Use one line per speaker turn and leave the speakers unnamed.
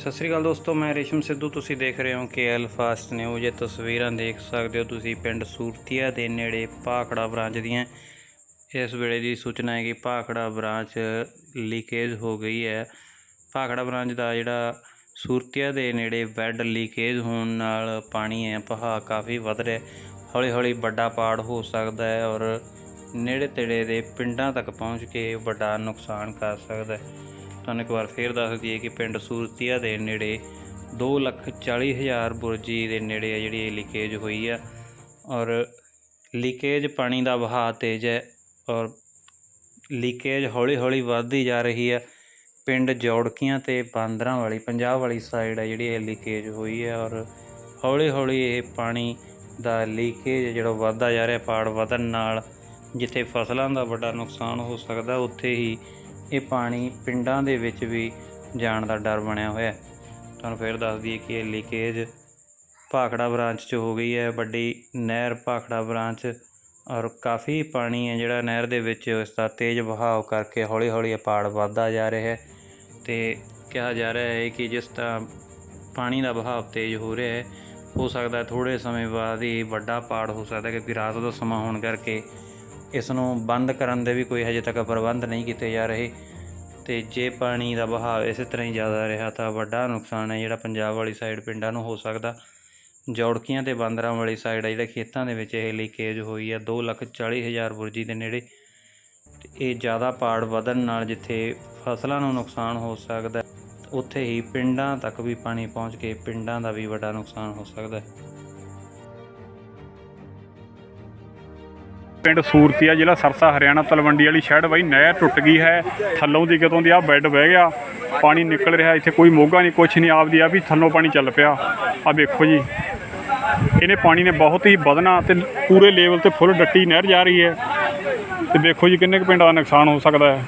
ਸਤਿ ਸ੍ਰੀ ਅਕਾਲ ਦੋਸਤੋ, ਮੈਂ ਰੇਸ਼ਮ ਸਿੱਧੂ। ਤੁਸੀਂ ਦੇਖ ਰਹੇ ਹੋ ਕੇਐਲ ਫਾਸਟ ਨਿਊਜ਼। ਇਹ ਤਸਵੀਰਾਂ ਦੇਖ ਸਕਦੇ ਹੋ ਤੁਸੀਂ ਪਿੰਡ ਸੂਰਤੀਆ ਦੇ ਨੇੜੇ ਭਾਖੜਾ ਬ੍ਰਾਂਚ ਦੀਆਂ। ਇਸ ਵੇਲੇ ਦੀ ਸੂਚਨਾ ਹੈ ਕਿ ਭਾਖੜਾ ਬ੍ਰਾਂਚ ਲੀਕੇਜ ਹੋ ਗਈ ਹੈ। ਭਾਖੜਾ ਬ੍ਰਾਂਚ ਦਾ ਜਿਹੜਾ ਸੂਰਤੀਆ ਦੇ ਨੇੜੇ ਬੈੱਡ ਲੀਕੇਜ ਹੋਣ ਨਾਲ ਪਾਣੀ ਹੈ, ਵਹਾਅ ਕਾਫੀ ਵੱਧ ਰਿਹਾ ਹੌਲੀ ਹੌਲੀ ਵੱਡਾ ਪਾੜ ਹੋ ਸਕਦਾ ਹੈ ਔਰ ਨੇੜੇ ਤੇੜੇ ਦੇ ਪਿੰਡਾਂ ਤੱਕ ਪਹੁੰਚ ਕੇ ਵੱਡਾ ਨੁਕਸਾਨ ਕਰ ਸਕਦਾ ਹੈ। ਤੁਹਾਨੂੰ ਇੱਕ ਵਾਰ ਫੇਰ ਦੱਸ ਦਈਏ ਕਿ ਪਿੰਡ ਸੂਰਤੀਆ ਦੇ ਨੇੜੇ 240000 ਬੁਰਜੀ ਦੇ ਨੇੜੇ ਆ ਜਿਹੜੀ ਇਹ ਲੀਕੇਜ ਹੋਈ ਆ। ਔਰ ਲੀਕੇਜ ਪਾਣੀ ਦਾ ਵਹਾਅ ਤੇਜ਼ ਹੈ ਔਰ ਲੀਕੇਜ ਹੌਲੀ ਹੌਲੀ ਵੱਧਦੀ ਜਾ ਰਹੀ ਹੈ ਪਿੰਡ ਜੌੜਕੀਆਂ ਤੇ ਬਾਂਦਰਾਂ ਵਾਲੀ, ਪੰਜਾਬ ਵਾਲੀ ਸਾਈਡ ਹੈ ਜਿਹੜੀ ਇਹ ਲੀਕੇਜ ਹੋਈ ਹੈ ਔਰ ਹੌਲੀ ਹੌਲੀ ਇਹ ਪਾਣੀ ਦਾ ਲੀਕੇਜ ਜਿਹੜਾ ਵੱਧਦਾ ਜਾ ਰਿਹਾ, ਪਾੜ ਵਧਣ ਨਾਲ ਜਿੱਥੇ ਫਸਲਾਂ ਦਾ ਵੱਡਾ ਨੁਕਸਾਨ ਹੋ ਸਕਦਾ, ਉੱਥੇ ਹੀ ਇਹ ਪਾਣੀ ਪਿੰਡਾਂ ਦੇ ਵਿੱਚ ਵੀ ਜਾਣ ਦਾ ਡਰ ਬਣਿਆ ਹੋਇਆ ਤੁਹਾਨੂੰ ਫਿਰ ਦੱਸ ਦਈਏ ਕਿ ਇਹ ਲੀਕੇਜ ਭਾਖੜਾ ਬ੍ਰਾਂਚ 'ਚ ਹੋ ਗਈ ਹੈ। ਵੱਡੀ ਨਹਿਰ ਭਾਖੜਾ ਬ੍ਰਾਂਚ ਔਰ ਕਾਫੀ ਪਾਣੀ ਹੈ ਜਿਹੜਾ ਨਹਿਰ ਦੇ ਵਿੱਚ ਇਸ ਦਾ ਤੇਜ਼ ਵਹਾਅ ਕਰਕੇ ਹੌਲੀ ਹੌਲੀ ਇਹ ਪਾੜ ਵੱਧਦਾ ਜਾ ਰਿਹਾ ਹੈ ਤੇ ਕਿਹਾ ਜਾ ਰਿਹਾ ਹੈ ਕਿ ਜਿਸ ਤਰ੍ਹਾਂ ਪਾਣੀ ਦਾ ਵਹਾਅ ਤੇਜ਼ ਹੋ ਰਿਹਾ ਹੈ, ਹੋ ਸਕਦਾ ਥੋੜੇ ਸਮੇਂ ਬਾਅਦ ਹੀ ਵੱਡਾ ਪਾੜ ਹੋ ਸਕਦਾ ਕਿਉਂਕਿ ਰਾਤ ਦਾ ਸਮਾਂ ਹੋਣ ਕਰਕੇ ਇਸ ਨੂੰ ਬੰਦ ਕਰਨ ਦੇ ਵੀ ਕੋਈ ਹਜੇ ਤੱਕ ਪ੍ਰਬੰਧ ਨਹੀਂ ਕੀਤੇ ਜਾ ਰਹੇ। ਤੇ ਜੇ ਪਾਣੀ ਦਾ ਵਹਾਅ ਇਸੇ ਤਰ੍ਹਾਂ ਹੀ ਜ਼ਿਆਦਾ ਰਿਹਾ ਤਾਂ ਵੱਡਾ ਨੁਕਸਾਨ ਹੈ, ਜਿਹੜਾ ਪੰਜਾਬ ਵਾਲੀ ਸਾਈਡ ਪਿੰਡਾਂ ਨੂੰ ਹੋ ਸਕਦਾ। ਜੌੜਕੀਆਂ ਤੇ ਬਾਂਦਰਾਂ ਵਾਲੀ ਸਾਈਡ ਹੈ ਜਿਹੜਾ ਖੇਤਾਂ ਦੇ ਵਿੱਚ ਇਹ ਲੀਕੇਜ ਹੋਈ ਹੈ 240000 ਬੁਰਜੀ ਦੇ ਨੇੜੇ। ਤੇ ਇਹ ਜ਼ਿਆਦਾ ਪਾੜ ਵਧਣ ਨਾਲ ਜਿੱਥੇ ਫਸਲਾਂ ਨੂੰ ਨੁਕਸਾਨ ਹੋ ਸਕਦਾ, ਉੱਥੇ ਹੀ ਪਿੰਡਾਂ ਤੱਕ ਵੀ ਪਾਣੀ ਪਹੁੰਚ ਕੇ ਪਿੰਡਾਂ ਦਾ ਵੀ ਵੱਡਾ ਨੁਕਸਾਨ ਹੋ ਸਕਦਾ। ਹੈ
ਪਿੰਡ ਸੂਰਤੀਆ ਜ਼ਿਲ੍ਹਾ ਸਰਸਾ, ਹਰਿਆਣਾ, ਤਲਵੰਡੀ ਵਾਲੀ ਸ਼ਹਿਰ ਬਾਈ, ਨਹਿਰ ਟੁੱਟ ਗਈ ਹੈ। ਥੱਲੋਂ ਦੀ ਕਿਤੋਂ ਦੀ ਆ ਬੈੱਡ ਬਹਿ ਗਿਆ। ਪਾਣੀ ਨਿਕਲ ਰਿਹਾ, ਇੱਥੇ ਕੋਈ ਮੋਗਾ ਨਹੀਂ, ਕੁਛ ਨਹੀਂ, ਆਪਦੀ ਆ ਵੀ ਥੱਲੋਂ ਪਾਣੀ ਚੱਲ ਪਿਆ। ਆ ਵੇਖੋ ਜੀ। ਇਹਨੇ ਪਾਣੀ ਨੇ ਬਹੁਤ ਹੀ ਵਧਣਾ ਤੇ ਪੂਰੇ ਲੈਵਲ ਤੇ ਫੁੱਲ ਡੱਟੀ ਨਹਿਰ ਜਾ ਰਹੀ ਹੈ। ਤੇ ਵੇਖੋ ਜੀ ਕਿੰਨੇ ਕੁ ਪਿੰਡਾਂ ਦਾ ਨੁਕਸਾਨ ਹੋ ਸਕਦਾ ਹੈ।